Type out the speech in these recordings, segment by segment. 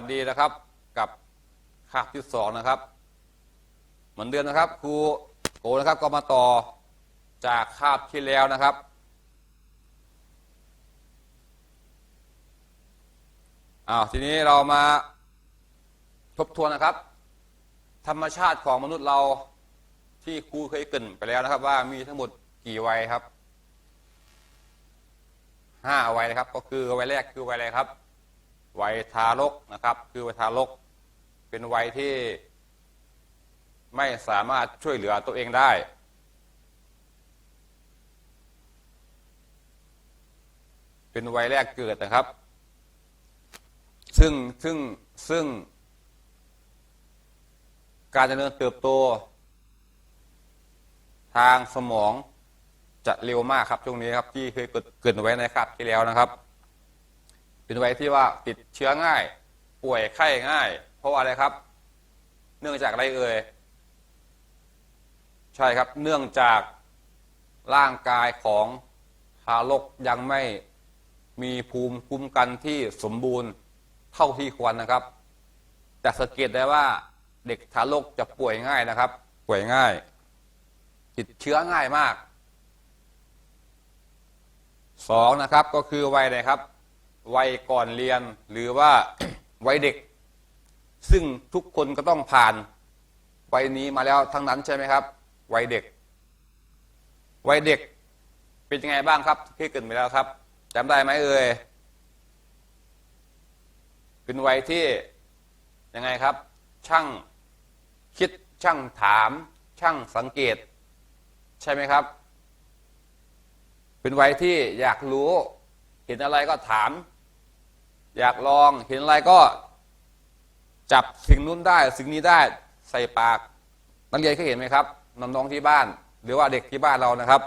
สดีนะครับกับคาบที่สองนะครับ เหมือนเดิมนนะครับครูโกนะครับก็มาต่อจากคาบที่แล้วนะครับ อ้าวทีนี้เรามาทบทวนนะครับ ธรรมชาติของมนุษย์เราที่ครูเคยกรินไปแล้วนะครับ ว่ามีทั้งหมดกี่วัยครับห้าวัยนะครับ ก็คือวัยแรกคือวัยอะไรครับ วัยทารกนะครับ คือวัยทารก เป็นวัยที่ไม่สามารถช่วยเหลือตัวเองได้ เป็นวัยแรกเกิดนะครับ ซึ่งซึ่งซึ่ง การเจริญเติบโต ทางสมองจะเร็วมากครับช่วงนี้ครับที่เคยเกิดเกิดไว้ในครับที่แล้วนะครับ เป็นวัยที่ว่าติดเชื้อง่าย ป่วยไข้ง่าย เพราะอะไรครับ เนื่องจากอะไรเอ่ยใช่ครับเนื่องจากร่างกายของทารกยังไม่มีภูมิคุ้มกันที่สมบูรณ์เท่าที่ควรนะครับจะสังเกตได้ว่าเด็กทารกจะป่วยง่ายนะครับ ป่วยง่าย ติดเชื้อง่ายมากสองนะครับก็คือวัยไหนครับ วัยก่อนเรียนหรือว่าวัยเด็ก ซึ่งทุกคนก็ต้องผ่านวัยนี้มาแล้วทั้งนั้นใช่ไหมครับ วัยเด็ก วัยเด็กเป็นยังไงบ้างครับ ที่เกิดไปแล้วครับจำได้ไหมเอ่ยเป็นวัยที่ยังไงครับ ช่างคิดช่างถาม ช่างสังเกต ใช่ไหมครับ เป็นวัยที่อยากรู้เห็นอะไรก็ถาม อยากลองเห็นอะไรก็จับสิ่งนู้นได้ สิ่งนี้ได้ใส่ปาก นักเรียนเคยเห็นไหมครับน้องๆที่บ้าน หรือว่าเด็กที่บ้านเรานะครับ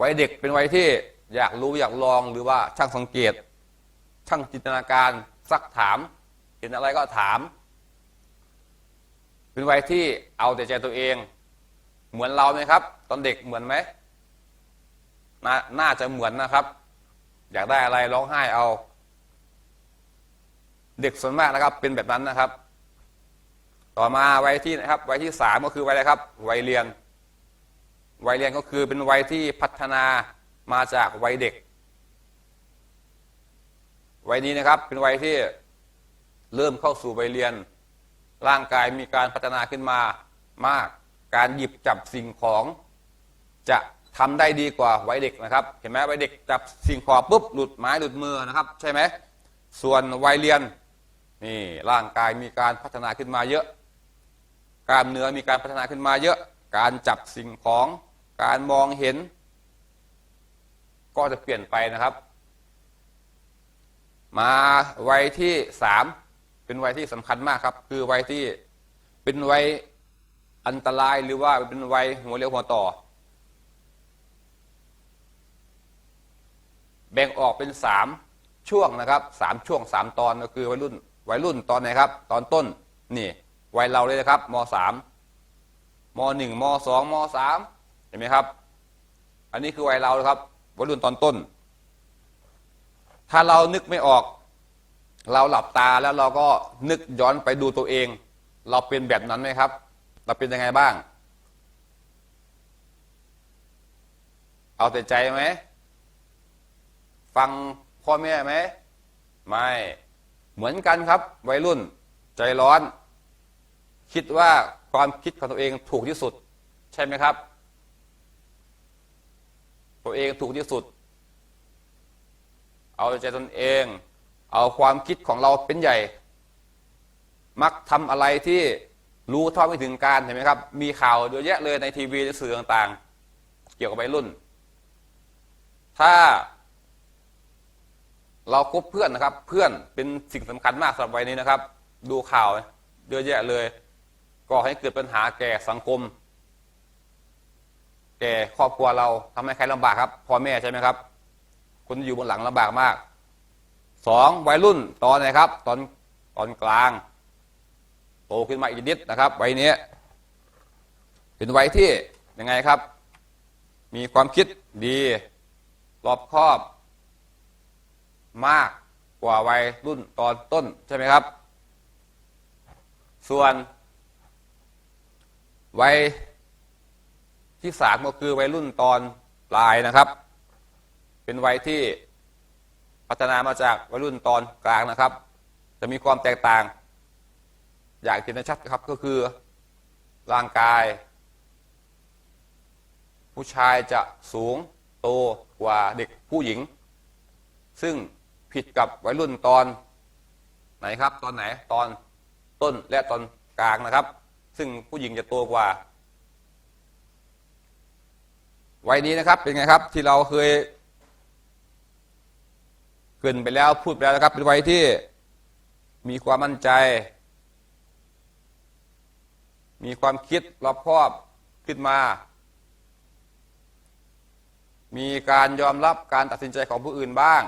วัยเด็กเป็นวัยที่อยากรู้อยากลองหรือว่าช่างสังเกต ช่างจินตนาการซักถาม เห็นอะไรก็ถาม เป็นวัยที่เอาแต่ใจตัวเอง เหมือนเราไหมครับ ตอนเด็กเหมือนไหมนน่าจะเหมือนนะครับ อยากได้อะไรร้องไห้เอา เด็กส่วนมากนะครับเป็นแบบนั้นนะครับ ต่อมาวัยที่นะครับวัยที่สามก็คือวัยอะไรครับวัยเรียน วัยเรียนก็คือเป็นวัยที่พัฒนามาจากวัยเด็ก วัยนี้นะครับเป็นวัยที่เริ่มเข้าสู่วัยเรียน ร่างกายมีการพัฒนาขึ้นมามาก การหยิบจับสิ่งของจะทำได้ดีกว่าวัยเด็กนะครับ เห็นไหมวัยเด็กจับสิ่งของปุ๊บหลุดไม้หลุดมือนะครับ ใช่ไหมส่วนวัยเรียน นี่ร่างกายมีการพัฒนาขึ้นมาเยอะกล้ามเนื้อมีการพัฒนาขึ้นมาเยอะ การจับสิ่งของ การมองเห็น ก็จะเปลี่ยนไปนะครับ มาวัยที่สามเป็นวัยที่สำคัญมากครับ คือวัยที่เป็นวัยอันตรายหรือว่าเป็นวัยหัวเรียวหัวต่อ แบ่งออกเป็นสามช่วงนะครับสามช่วงสามตอนก็คือวัยรุ่น วัยรุ่นตอนไหนครับ ตอนต้นนี่วัยเราเลยนะครับมสามมหนึ่งมสองมสามเห็นไหมครับ อันนี้คือวัยเราครับวัยรุ่นตอนต้น ถ้าเรานึกไม่ออก เราหลับตาแล้วเราก็นึกย้อนไปดูตัวเอง เราเป็นแบบนั้นไหมครับ เราเป็นยังไงบ้าง เอาแต่ใจไหมฟังพ่อแม่ไหมไม่ เหมือนกันครับ วัยรุ่นใจร้อน คิดว่าความคิดของตัวเองถูกที่สุด ใช่ไหมครับ ตัวเองถูกที่สุด เอาใจตนเอง เอาความคิดของเราเป็นใหญ่ มักทำอะไรที่รู้เท่าไม่ถึงการเห็นไหมครับ มีข่าวเยอะแยะเลยในทีวีในสื่อต่างๆ เกี่ยวกับวัยรุ่น ถ้า เราคบเพื่อนนะครับ เพื่อนเป็นสิ่งสำคัญมากสำหรับวัยนี้นะครับ ดูข่าวเยอะแยะเลยก่อให้เกิดปัญหาแก่สังคม แก่ครอบครัวเราทำให้ใครลำบากครับพ่อแม่ใช่ไหมครับ คนอยู่บนหลังลำบากมากสองวัยรุ่นตอนไหนครับ ตอนตอนกลาง โตขึ้นมาอีกนิดนะครับวัยนี้เป็นวัยที่ยังไงครับ มีความคิดดีรอบคอบ มากกว่าวัยรุ่นตอนต้นใช่ไหมครับ ส่วนวัยที่สามก็คือวัยรุ่นตอนปลายนะครับ เป็นวัยที่พัฒนามาจากวัยรุ่นตอนกลางนะครับ จะมีความแตกต่าง อย่างที่ได้ชัดครับก็คือร่างกาย ผู้ชายจะสูงโตกว่าเด็กผู้หญิง ซึ่ง ผิดกับวัยรุ่นตอนไหนครับ ตอนไหนตอนต้นและตอนกลางนะครับ ซึ่งผู้หญิงจะโตกว่าวัยนี้นะครับเป็นไงครับที่เราเคยเกรินไปแล้วพูดไปแล้วนะครับ เป็นวัยที่มีความมั่นใจ มีความคิดรอบคอบขึ้นมา มีการยอมรับการตัดสินใจของผู้อื่นบ้าง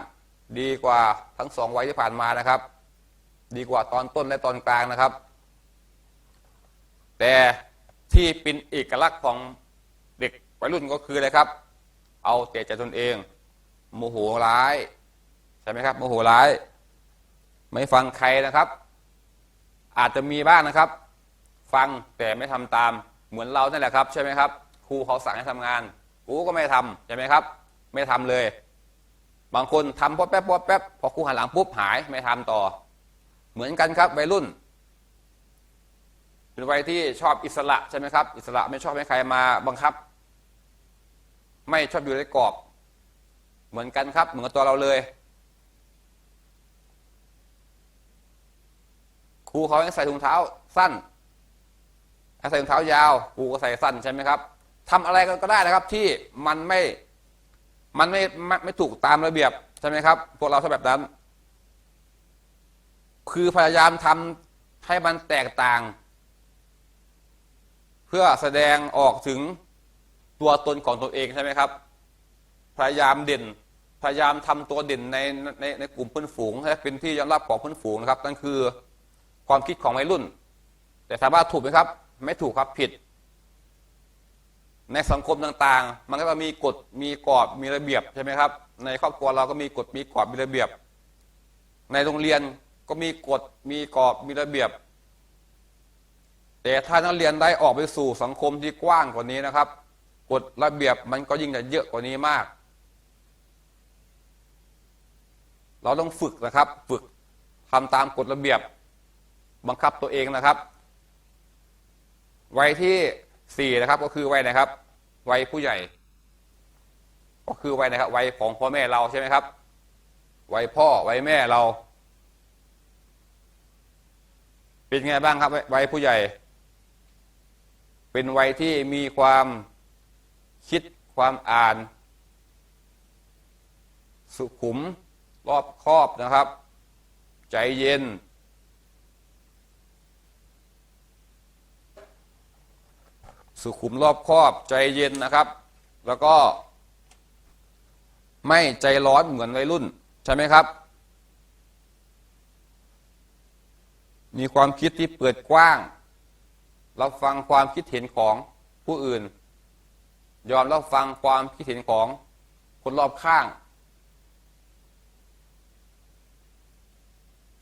ดีกว่าทั้งสองวัยที่ผ่านมานะครับ ดีกว่าตอนต้นและตอนกลางนะครับ แต่ที่เป็นเอกลักษณ์ของเด็กวัยรุ่นก็คืออะไรครับ เอาแต่ใจตนเองโมโหร้ายใช่ไหมครับโมโหร้าย ไม่ฟังใครนะครับ อาจจะมีบ้างนะครับ ฟังแต่ไม่ทำตามเหมือนเรานั่นแหละครับ ใช่ไหมครับครูเขาสั่งให้ทำงาน กูก็ไม่ทำใช่ไหมครับ ไม่ทำเลย บางคนทำพอแป๊บพอแป๊บพอครูหันหลังปุ๊บหายไม่ทำต่อ เหมือนกันครับวัยรุ่นเป็นวัยที่ชอบอิสระใช่ไหมครับ อิสระไม่ชอบให้ใครมาบังคับ ไม่ชอบอยู่ในกรอบ เหมือนกันครับ เหมือนกับตัวเราเลยครูเขาให้ใส่ถุงเท้าสั้นให้ใส่ถุงเท้ายาวครูก็ใส่สั้นใช่ไหมครับทำอะไรก็ได้นะครับ ที่มันไม่ มันไม่ไม่ไม่ถูกตามระเบียบใช่ไหมครับ พวกเราชอบแบบนั้น คือพยายามทำให้มันแตกต่าง เพื่อแสดงออกถึงตัวตนของตัวเองใช่ไหมครับ พยายามเด่น พยายามทำตัวเด่นในในในกลุ่มเพื่อนฝูงให้เป็นที่ยอมรับของเพื่อนฝูงนะครับนั่นคือความคิดของวัยรุ่น แต่ถามว่าถูกไหมครับ ไม่ถูกครับผิด ในสังคมต่างๆ มันก็จะมีกฎมีกรอบมีระเบียบใช่ไหมครับ ในครอบครัวเราก็มีกฎมีกรอบมีระเบียบ ในโรงเรียนก็มีกฎมีกรอบมีระเบียบ แต่ถ้านักเรียนได้ออกไปสู่สังคมที่กว้างกว่านี้นะครับกฎระเบียบมันก็ยิ่งจะเยอะกว่านี้มาก เราต้องฝึกนะครับ ฝึกทำตามกฎระเบียบ บังคับตัวเองนะครับ ไวัยที่ สี่นะครับก็คือวัยนะครับ วัยผู้ใหญ่ ก็คือวัยนะครับวัยของพ่อแม่เราใช่ไหมครับวัยพ่อวัยแม่เรา เป็นไงบ้างครับวัยผู้ใหญ่ เป็นวัยที่มีความคิดความอ่าน สุขุมรอบครอบนะครับ ใจเย็น สุขุมรอบคอบใจเย็นนะครับ แล้วก็ ไม่ใจร้อนเหมือนวัยรุ่น ใช่ไหมครับ มีความคิดที่เปิดกว้าง รับฟังความคิดเห็นของผู้อื่น ยอมรับฟังความคิดเห็นของคนรอบข้าง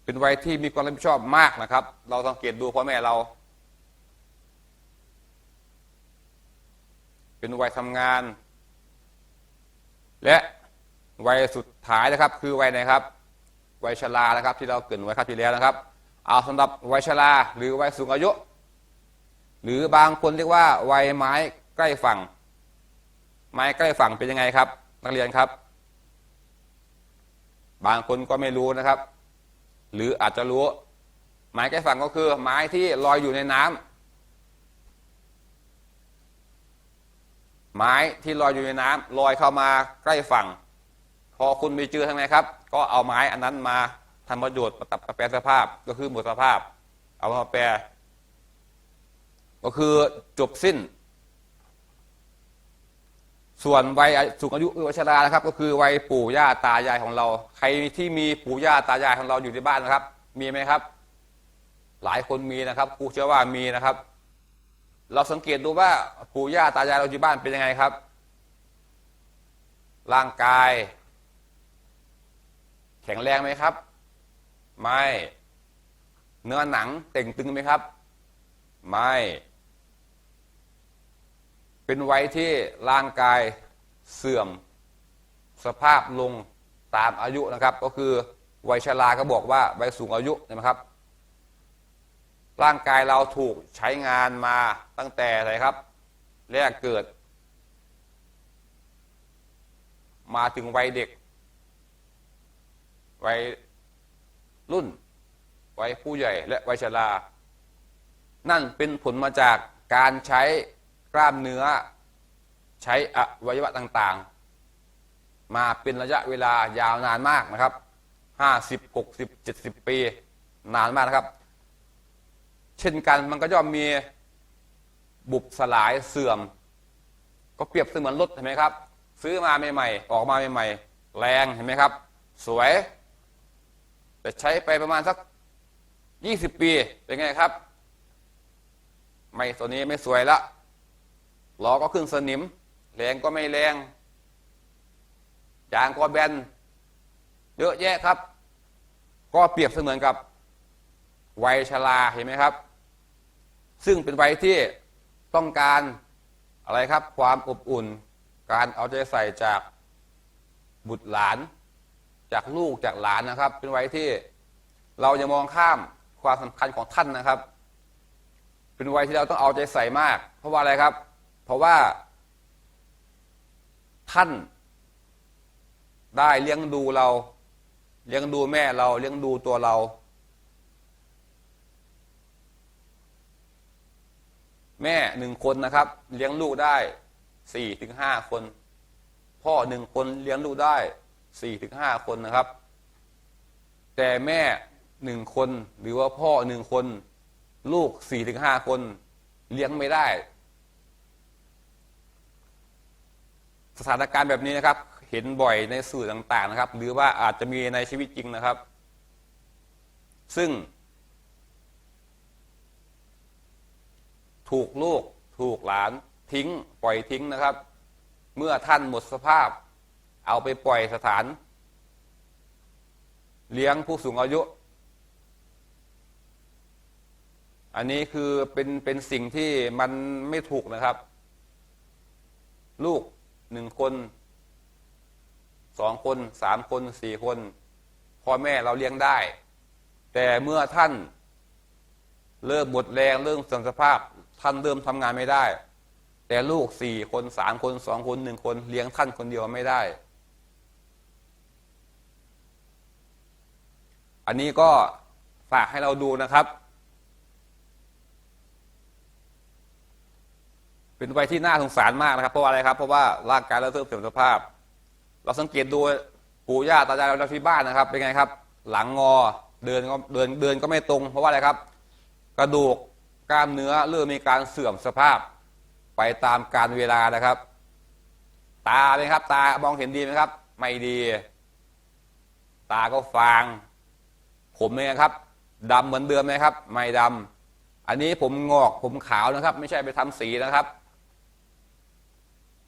เป็นวัยที่มีความรับผิดชอบมากนะครับ เราสังเกตดูพ่อแม่เรา เป็นวัยทำงาน และวัยสุดท้ายนะครับ คือวัยไหนครับวัยชรานะครับ ที่เราเกรินไว้ครับที่แล้วนะครับ เอาสำหรับวัยชราหรือวัยสูงอายุ หรือบางคนเรียกว่าวัยไม้ใกล้ฝั่ง ไม้ใกล้ฝั่งเป็นยังไงครับ นักเรียนครับ บางคนก็ไม่รู้นะครับ หรืออาจจะรู้ ไม้ใกล้ฝั่งก็คือไม้ที่ลอยอยู่ในน้ำ ไม้ที่ลอยอยู่ในน้ำลอยเข้ามาใกล้ฝั่ง พอคุณไปเจอทางไหนครับ ก็เอาไม้อันนั้นมาทำประโยชน์ปรับแปลสภาพก็คือหมดสภาพ เอามาแปลก็คือจบสิ้น ส่วนวัยสูงอายุวัชรานะครับ ก็คือวัยปู่ย่าตายายของเรา ใครที่มีปู่ย่าตายายของเราอยู่ที่บ้านนะครับ มีไหมครับ หลายคนมีนะครับครูเชื่อว่ามีนะครับ เราสังเกตดูว่าปู่ย่าตายายเราอยู่บ้านเป็นยังไงครับ ร่างกาย แข็งแรงไหมครับ ไม่ เนื้อหนังเต่งตึงไหมครับ ไม่ เป็นวัยที่ร่างกายเสื่อมสภาพลงตามอายุนะครับ ก็คือวัยชราก็บอกว่าวัยสูงอายุนะครับ ร่างกายเราถูกใช้งานมาตั้งแต่อะไรครับ แรกเกิด มาถึงวัยเด็ก วัยรุ่น วัยผู้ใหญ่และวัยชรา นั่นเป็นผลมาจากการใช้กล้ามเนื้อ ใช้อวัยวะต่างๆ มาเป็นระยะเวลายาวนานมากนะครับห้าสิบหกสิบเจ็ดสิบปี นานมากนะครับ เช่นกันมันก็ย่อมมีบุบสลายเสื่อม ก็เปรียบเสมือนรถเห็นไหมครับ ซื้อมาใหม่ๆออกมาใหม่ๆแรงเห็นไหมครับ สวย แต่ใช้ไปประมาณสักยี่สิบปีเป็นไงครับ ไม่ตัวนี้ไม่สวยละล้อก็ขึ้นสนิม แรงก็ไม่แรงยางก็แบนเยอะแยะครับ ก็เปรียบเสมือนกับวัยชราเห็นไหมครับ ซึ่งเป็นวัยที่ต้องการอะไรครับ ความอบอุ่น การเอาใจใส่จากบุตรหลาน จากลูกจากหลานนะครับ เป็นวัยที่เราจะมองข้ามความสำคัญของท่านนะครับ เป็นวัยที่เราต้องเอาใจใส่มาก เพราะว่าอะไรครับ เพราะว่าท่านได้เลี้ยงดูเรา เลี้ยงดูแม่เราเลี้ยงดูตัวเรา แม่หนึ่งคนนะครับ เลี้ยงลูกได้สี่ถึงห้าคน พ่อหนึ่งคนเลี้ยงลูกได้สี่ถึงห้าคนนะครับ แต่แม่หนึ่งคนหรือว่าพ่อหนึ่งคน ลูกสี่ถึงห้าคน เลี้ยงไม่ได้ สถานการณ์แบบนี้นะครับ เห็นบ่อยในสื่อต่างๆนะครับ หรือว่าอาจจะมีในชีวิตจริงนะครับ ซึ่ง ถูกลูก ถูกหลานทิ้ง ปล่อยทิ้งนะครับ เมื่อท่านหมดสภาพ เอาไปปล่อยสถาน เลี้ยงผู้สูงอายุ อันนี้คือเป็นเป็นสิ่งที่มันไม่ถูกนะครับ ลูกหนึ่งคนสองคนสามคนสี่คนพ่อแม่เราเลี้ยงได้ แต่เมื่อท่านเริ่มหมดแรงเริ่มสื่อมสภาพ ท่านเริ่มทำงานไม่ได้ แต่ลูกสี่คนสามคนสองคนหนึ่งคนเลี้ยงท่านคนเดียวไม่ได้ อันนี้ก็ฝากให้เราดูนะครับ เป็นวัยที่น่าสงสารมากนะครับเพราะว่าอะไรครับเพราะว่าร่างกายเราเริ่มเสื่อมสภาพ เราสังเกตดูปู่ย่าตายายเราที่บ้านนะครับ เป็นไงครับ หลังงอเดินก็เดินเดินก็ไม่ตรง เพราะว่าอะไรครับ กระดูก กล้ามเนื้อเริ่มมีการเสื่อมสภาพ ไปตามการเวลานะครับ ตาเป็นครับ ตามองเห็นดีไหมครับ ไม่ดี ตาก็ฟาง ผมเนี่ยครับดำเหมือนเดิมไหมครับ ไม่ดำอันนี้ผมงอกผมขาวนะครับ ไม่ใช่ไปทำสีนะครับ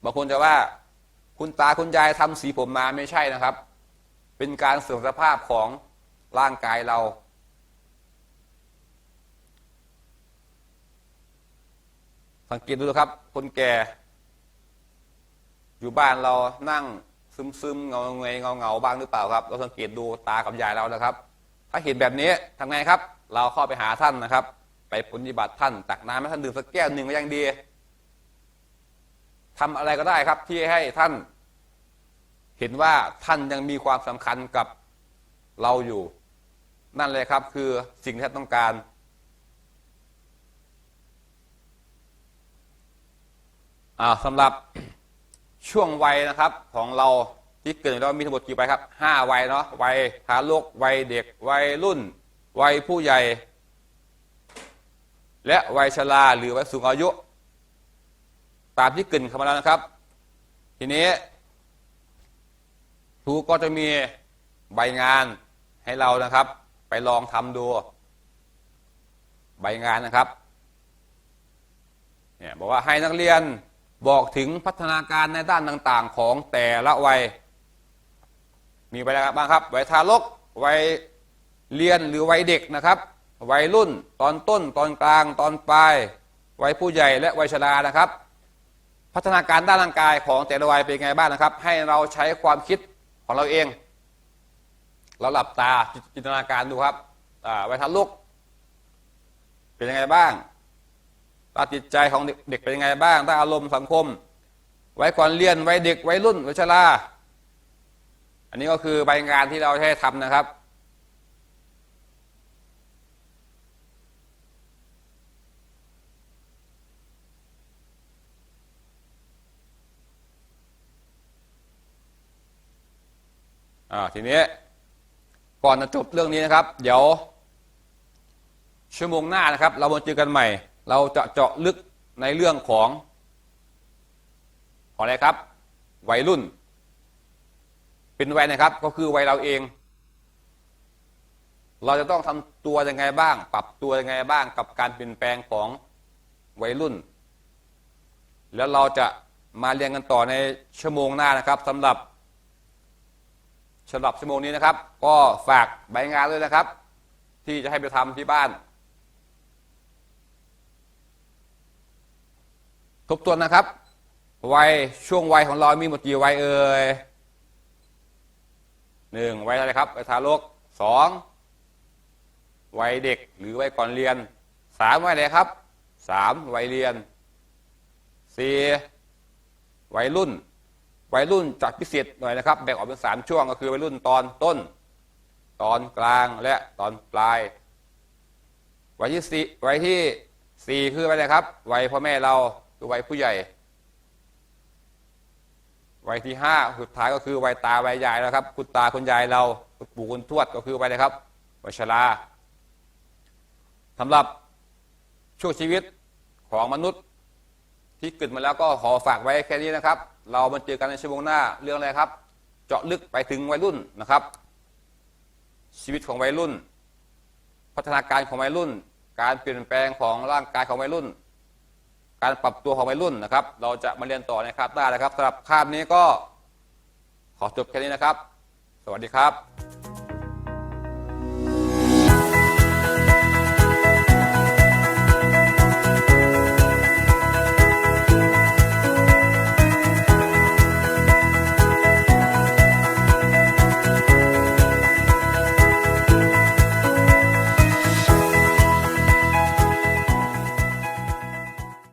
บางคนจะว่าคุณตาคุณยายทำสีผมมาไม่ใช่นะครับ เป็นการเสื่อมสภาพของร่างกายเรา สังเกตดูนะครับ คนแก่ อยู่บ้านเรานั่งซึมซึมๆเงาเงยเงาเงาๆบ้างหรือเปล่าครับ เราสังเกตดูตากับยายเรานะครับ ถ้าเห็นแบบนี้ทำไงครับ เราเข้าไปหาท่านนะครับ ไปปฏิบัติท่านตักน้ำให้ท่านดื่มสักแก้วหนึ่งก็ยังดีทำอะไรก็ได้ครับ ที่ให้ท่าน เห็นว่าท่านยังมีความสำคัญกับเราอยู่ นั่นเลยครับ คือสิ่งที่ท่านต้องการ อ่า สำหรับช่วงวัยนะครับของเราที่เกิดเรามีทั้งหมดกี่วัยครับห้าวัยเนาะวัยทารกวัยเด็กวัยรุ่น วัยผู้ใหญ่ และวัยชราหรือวัยสูงอายุ ตามที่เกรินเข้ามาแล้วนะครับ ทีนี้ครูก็จะมีใบงานให้เรานะครับ ไปลองทำดู ใบงานนะครับเนี่ยบอกว่าให้นักเรียน บอกถึงพัฒนาการในด้านต่างๆ ของแต่ละวัย มีไปแล้วบ้างครับ วัยทารก วัยเรียนหรือวัยเด็กนะครับ วัยรุ่น ตอนต้น ตอนกลาง ตอนปลาย วัยผู้ใหญ่และวัยชรานะครับ พัฒนาการด้านร่างกายของแต่ละวัยเป็นไงบ้างนะครับ ให้เราใช้ความคิดของเราเอง เราหลับตาจินตนาการดูครับวัยทารกเป็นยังไงบ้าง ตาจิตใจของเด็กเป็นยังไงบ้างด้าอารมณ์สังคม ไว้ก่อนเรียนไว้เด็กไว้รุ่นไว้ชราอันนี้ก็คือใบงานที่เราให้ทำนะครับ อ่าทีนี้ก่อนจะจบเรื่องนี้นะครับ เดี๋ยวชั่วโมงหน้านะครับ เรามาเจอกันใหม่ เราจะเจาะลึกในเรื่องของของอะไรครับ วัยรุ่น เป็นวัยนะครับ ก็คือวัยเราเอง เราจะต้องทำตัวยังไงบ้าง ปรับตัวยังไงบ้างกับการเปลี่ยนแปลงของวัยรุ่น แล้วเราจะมาเรียนกันต่อในชั่วโมงหน้านะครับสำหรับสำหรับชั่วโมงนี้นะครับ ก็ฝากใบงานด้วยนะครับ ที่จะให้ไปทำที่บ้าน ทบทวนนะครับ วัยช่วงวัยของเรามีหมดกี่วัยเอ่ยหนึ่งวัยอะไรครับวัยทารกสองวัยเด็กหรือวัยก่อนเรียนสามวัยอะไรครับสามวัยเรียนสี่วัยรุ่น วัยรุ่นจัดพิเศษหน่อยนะครับ แบ่งออกเป็นสามช่วงก็คือวัยรุ่นตอนต้น ตอนกลางและตอนปลาย วัยที่สี่วัยที่สี่คือวัยอะไรครับ วัยพ่อแม่เรา คือวัยผู้ใหญ่ วัยที่ห้าสุดท้ายก็คือวัยตาวัยยายแล้วครับ คุณตาคุณยายเราคุณปู่คุณทวดก็คือวัยอะไรครับวัยชราสำหรับช่วงชีวิตของมนุษย์ที่เกิดมาแล้วก็ขอฝากไว้แค่นี้นะครับ เรามาเจอกันในชั่วโมงหน้าเรื่องอะไรครับ เจาะลึกไปถึงวัยรุ่นนะครับ ชีวิตของวัยรุ่น พัฒนาการของวัยรุ่น การเปลี่ยนแปลงของร่างกายของวัยรุ่น การปรับตัวของวัยรุ่นนะครับ เราจะมาเรียนต่อในคาบหน้านะครับสำหรับคาบนี้ก็ขอจบแค่นี้นะครับ สวัสดีครับ